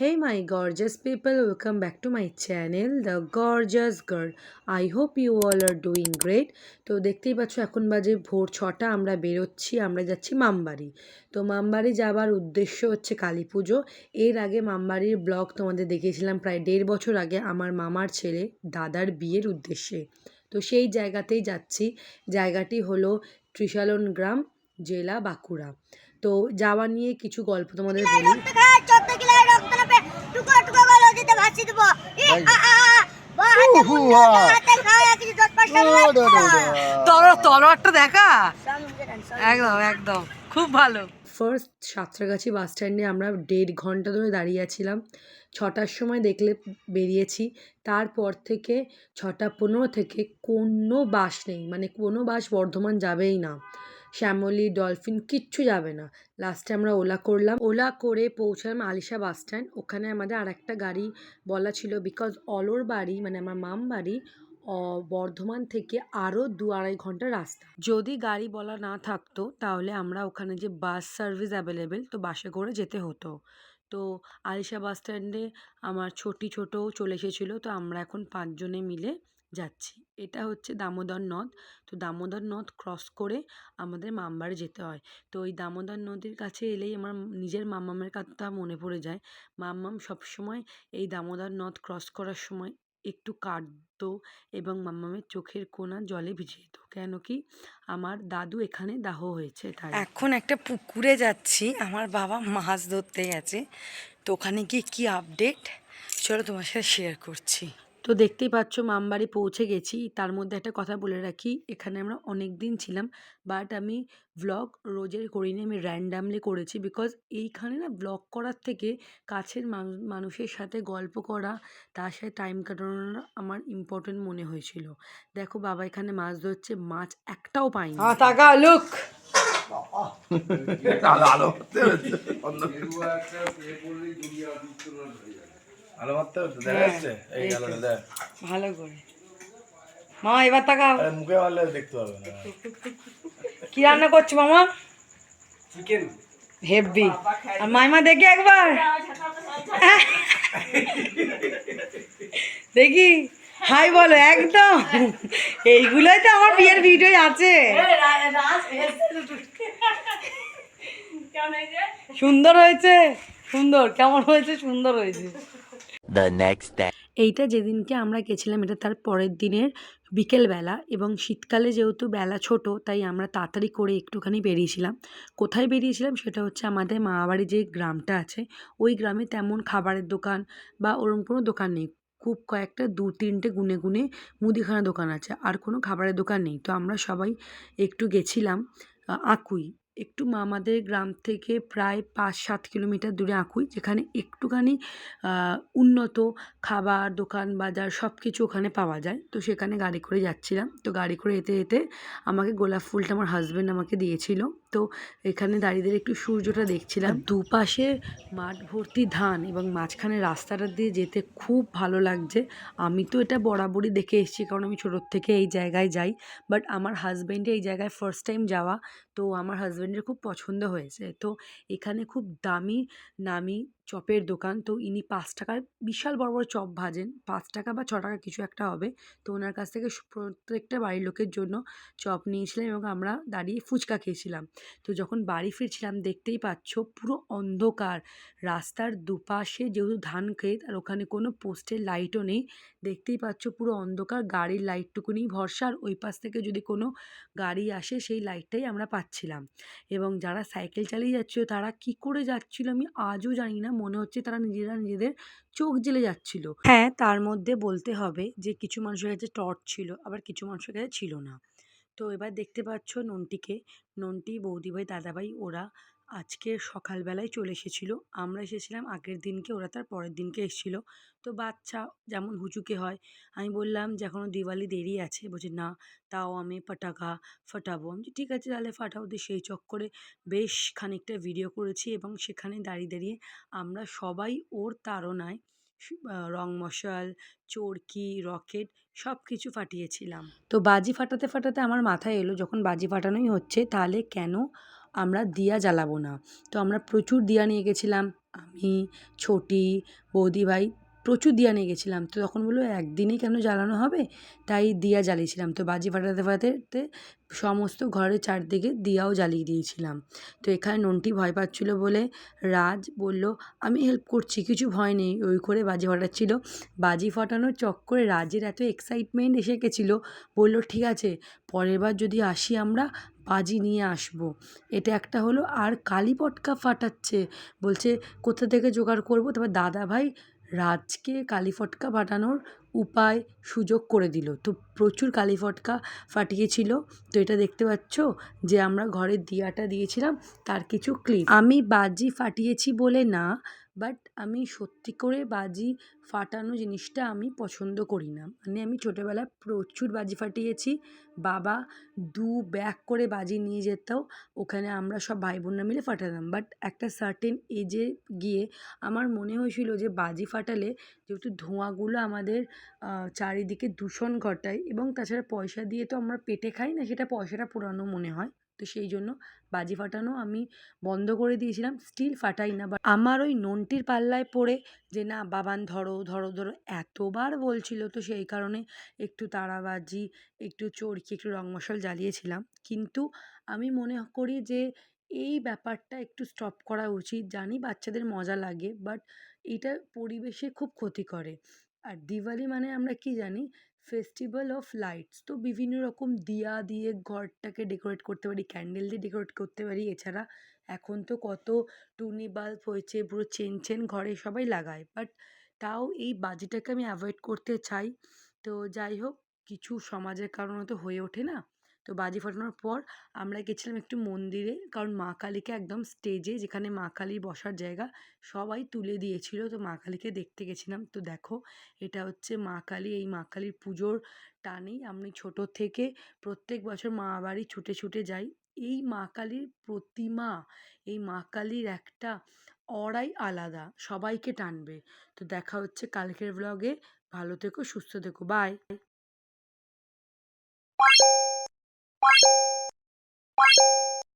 Hey my gorgeous people, welcome back to my channel, The Gorgeous Girl. I hope you all are doing great. তো দেখতেই পাচ্ছ এখন বাজে ভোর ছটা আমরা বেরোচ্ছি আমরা যাচ্ছি মামবাড়ি। তো মামবাড়ি যাবার উদ্দেশ্য হচ্ছে কালী পুজো। এর আগে মামবাড়ির ব্লগ তোমাদের দেখিয়েছিলাম প্রায় দেড় বছর আগে আমার মামার ছেলে দাদার বিয়ের উদ্দেশ্যে। তো সেই জায়গাতেই যাচ্ছি। জায়গাটি হলো ত্রিশালন গ্রাম জেলা বাঁকুড়া। তো যাওয়া নিয়ে কিছু গল্প তোমাদের বলি। খুব ভালো। ফার্স্ট সাঁতরাগাছি বাস স্ট্যান্ডে আমরা দেড় ঘণ্টা ধরে দাঁড়িয়ে আছিলাম। ছটার সময় দেখলে বেরিয়েছি। তারপর থেকে ছটা পনেরো থেকে কোনো বাস নেই। মানে কোনো বাস বর্ধমান যাবেই না। শ্যামলী, ডলফিন, কিচ্ছু যাবে না। লাস্টে আমরা ওলা করলাম। ওলা করে পৌঁছালাম আলিশা বাস স্ট্যান্ড ওখানে আমাদের আর একটা গাড়ি বলা ছিল বিকজ অলোর বাড়ি মানে আমার মাম বাড়ি বর্ধমান থেকে আরও দু আড়াই ঘণ্টা রাস্তা। যদি গাড়ি বলা না থাকতো, তাহলে আমরা ওখানে যে বাস সার্ভিস অ্যাভেলেবেল তো বাসে করে যেতে হতো। তো আলিশা বাস স্ট্যান্ডে আমার ছোটি ছোটও চলে এসেছিল, তো আমরা এখন পাঁচজনে মিলে যাচ্ছি। এটা হচ্ছে দামোদর নদ। তো দামোদর নদ ক্রস করে আমাদের মামবাড়ি যেতে হয়। তো ওই দামোদর নদীর কাছে এলেই আমার নিজের মাম্মামের কথা মনে পড়ে যায়। মাম্মাম সবসময় এই দামোদর নদ ক্রস করার সময় একটু কাঁদতো এবং মাম্মামের চোখের কোনা জলে ভিজে যেত কেন কি আমার দাদু এখানে দাহ হয়েছে তাই। এখন একটা পুকুরে যাচ্ছি। আমার বাবা মাছ ধরতে গেছে। তো ওখানে গিয়ে কি আপডেট চলো তোমার সাথে শেয়ার করছি। তো দেখতেই পাচ্ছ মামবাড়ি পৌঁছে গেছি। তার মধ্যে একটা কথা বলে রাখি এখানে আমরা অনেক দিন ছিলাম বাট আমি ব্লগ রোজের করিনি আমি র্যান্ডামলি করেছি বিকজ এইখানে না ব্লগ করার থেকে কাছের মানু- মানুষের সাথে গল্প করা তার সাথে টাইম কাটানোটা আমার ইম্পর্টেন্ট মনে হয়েছিল। দেখো বাবা এখানে মাছ ধরছে মাছ একটাও পাইনি। লুক আলো আলো মারতে হচ্ছে দেখা যাচ্ছে? এই গেল দেখ। ভালো করে। মামা এবার আরে মুখে মারলে দেখতে পাবে না। কি রান্না করছ মামা? চিকেন হেভি আর মাইমা দেখি একবার। দেখি। হাই বলো একদম। এইগুলোই তো আমার বিয়ের ভিডিও আছে। সুন্দর হয়েছে। সুন্দর। কেমন হয়েছে? সুন্দর হয়েছে। The next day. এইটা যেদিনকে আমরা গেছিলাম, এটা তার পরের দিনের বিকেলবেলা এবং শীতকালে যেহেতু বেলা ছোট, তাই আমরা তাড়াতাড়ি করে একটুখানি বেরিয়েছিলাম। কোথায় বেরিয়েছিলাম সেটা হচ্ছে আমাদের মামাবাড়ি যে গ্রামটা আছে, ওই গ্রামে তেমন খাবারের দোকান বা ওরকম কোনো দোকান নেই। খুব কয়েকটা দু তিনটে গুনে গুনে মুদিখানা দোকান আছে, আর কোনো খাবারের দোকান নেই। তো আমরা সবাই একটু গেছিলাম আকুই। একটু আমাদের গ্রাম থেকে প্রায় পাঁচ সাত কিলোমিটার দূরে আঁকুই যেখানে একটুখানি উন্নত খাবার দোকান বাজার সব কিছু ওখানে পাওয়া যায়। তো সেখানে গাড়ি করে যাচ্ছিলাম। তো গাড়ি করে যেতে যেতে আমাকে গোলাপ ফুলটা আমার হাজব্যান্ড আমাকে দিয়েছিল। তো এখানে দাঁড়িয়ে দাঁড়িয়ে একটু সূর্যটা দেখছিলাম। দুপাশে মাঠ ভর্তি ধান এবং মাঝখানে রাস্তাটা দিয়ে যেতে খুব ভালো লাগছে। আমি তো এটা বরাবরই দেখে এসেছি কারণ আমি ছোটোর থেকে এই জায়গায় যাই। বাট আমার হাজব্যান্ডের এই জায়গায় ফার্স্ট টাইম যাওয়া। তো আমার হাজব্যান্ডের খুব পছন্দ হয়েছে। তো এখানে খুব দামি নামি চপের দোকান। তো ইনি পাঁচ টাকার বিশাল বড় বড় চপ ভাজেন। পাঁচ টাকা বা ছ টাকা কিছু একটা হবে। তো ওনার কাছ থেকে প্রত্যেকটা বাড়ির লোকের জন্য চপ নিয়েছিলাম এবং আমরা দাঁড়িয়ে ফুচকা খেয়েছিলাম। তো যখন বাড়ি ফিরছিলাম, দেখতেই পাচ্ছ পুরো অন্ধকার। রাস্তার দুপাশে যেহেতু ধান ক্ষেত আর ওখানে কোনো পোস্টের লাইটও নেই, দেখতেই পাচ্ছ পুরো অন্ধকার। গাড়ির লাইটটুকুনি ভরসা আর ওই পাশ থেকে যদি কোনো গাড়ি আসে, সেই লাইটটাই আমরা পাচ্ছিলাম। এবং যারা সাইকেল চালিয়ে যাচ্ছিল, তারা কি করে যাচ্ছিল আমি আজও জানি না। মনে হচ্ছে তারা নিজেরা নিজেদের চোখ জেলে যাচ্ছিল। হ্যাঁ তার মধ্যে বলতে হবে যে, কিছু মানুষের কাছে টর্চ ছিল, আবার কিছু মানুষের কাছে ছিল না। তো এবার দেখতে পাচ্ছ নন্টিকে। নন্টি বৌদিভাই দাদাভাই ওরা আজকে সকালবেলায় চলে এসেছিল। আমরা এসেছিলাম আগের দিনকে, ওরা তার পরের দিনকে এসেছিল। তো বাচ্চা যেমন হুচুকে হয়, আমি বললাম যে এখনও দিওয়ালি দেরি আছে। বলছে, না, তাও আমি পটাকা ফাটাবো। আমি ঠিক আছে, তাহলে ফাটাও। দিয়ে সেই চক্করে বেশ খানিকটা ভিডিও করেছি এবং সেখানে দাঁড়িয়ে দাঁড়িয়ে আমরা সবাই ওর তাড়নায় রং মশাল, চরকি, রকেট সব কিছু ফাটিয়েছিলাম। তো বাজি ফাটাতে ফাটাতে আমার মাথায় এলো, যখন বাজি ফাটানোই হচ্ছে, তাহলে কেন আমরা দিয়া জ্বালাবো না? তো আমরা প্রচুর দিয়া নিয়ে গেছিলাম। আমি, ছোটি, বৌদিভাই প্রচুর দিয়া নিয়ে গেছিলাম। তো তখন বলল, একদিনে কেন জ্বালানো হবে? তাই দিয়া জ্বালিয়েছিলাম। তো বাজি ফাটাতে ফাটাতে সমস্ত ঘরের চারদিকে দিয়াও জ্বালিয়ে দিয়েছিলাম। তো এখানে নন্টি ভয় পাচ্ছিলো বলে রাজ বলল, আমি হেল্প করছি, কিছু ভয় নেই। ওই করে বাজি ফাটাচ্ছিল। বাজি ফাটানোর চক্করে রাজের এত এক্সাইটমেন্ট এসে গেছিল। বলল, ঠিক আছে, পরের বার যদি আসি আমরা, বাজি নিয়ে আসব। এটা একটা হলো, আর কালী পটকা ফাটাচ্ছে। বলছে, কোথা থেকে জোগাড় করব? তারপর দাদা ভাই রাজকে কালী ফটকা ফাটানোর উপায়, সুযোগ করে দিল। তো প্রচুর কালি ফটকা ফাটিয়েছিল। তো এটা দেখতে পাচ্ছ যে আমরা ঘরের দিয়াটা দিয়েছিলাম, তার কিছু ক্লিপ আমি বাজি ফাটিয়েছি বলে না বাট আমি সত্যি করে বাজি ফাটানো জিনিসটা আমি পছন্দ করি না। মানে আমি ছোটোবেলায় প্রচুর বাজি ফাটিয়েছি। বাবা দু ব্যাগ করে বাজি নিয়ে যেত, ওখানে আমরা সব ভাই বোনরা মিলে ফাটাতাম। বাট একটা সার্টেন এজে গিয়ে আমার মনে হয়েছিল যে বাজি ফাটালে যেহেতু ধোঁয়াগুলো আমাদের চারিদিকে দূষণ ঘটায় এবং তাছাড়া পয়সা দিয়ে তো আমরা পেটে খাই না, সেটা পয়সাটা পুরানো মনে হয়। তো সেই জন্য বাজি ফাটানো আমি বন্ধ করে দিয়েছিলাম স্টিল ফাটাই না। বা আমার ওই ননটির পাল্লায় পড়ে যে, না বাবান ধরো ধরো ধরো, এতবার বলছিল। তো সেই কারণে একটু তারাবাজি একটু চরকি, একটু রং মশাল জ্বালিয়েছিলাম। কিন্তু আমি মনে করি যে, এই ব্যাপারটা একটু স্টপ করা উচিত। জানি বাচ্চাদের মজা লাগে বাট এটা পরিবেশে খুব ক্ষতি করে। আর দিওয়ালি মানে আমরা কি জানি? ফেস্টিভ্যাল অফ লাইটস তো বিভিন্ন রকম দিয়া দিয়ে ঘরটাকে ডেকোরেট করতে পারি ক্যান্ডেল দিয়ে ডেকোরেট করতে পারি। এছাড়া এখন তো কত টুনি বাল্ব হয়েছে, পুরো চেন চেন ঘরে সবাই লাগায়। বাট তাও এই বাজিটাকে আমি অ্যাভয়েড করতে চাই। তো যাই হোক, কিছু সমাজের কারণে তো হয়ে ওঠে না। তো বাজি ফাটানোর পর আমরা গেছিলাম একটু মন্দিরে। কারণ মা কালীকে একদম স্টেজে যেখানে মা কালীর বসার জায়গা সবাই তুলে দিয়েছিল। তো মা কালীকে দেখতে গেছিলাম। তো দেখো, এটা হচ্ছে মা কালী। এই মা কালীর পুজোর টানেই আমি ছোটো থেকে প্রত্যেক বছর মা বাড়ি ছুটে ছুটে যাই। এই মা কালীর প্রতিমা, এই মা কালীর একটা অড়াই আলাদা। সবাইকে টানবে। তো দেখা হচ্ছে কালকের ব্লগে ভালো থেকো, সুস্থ থেকো। By you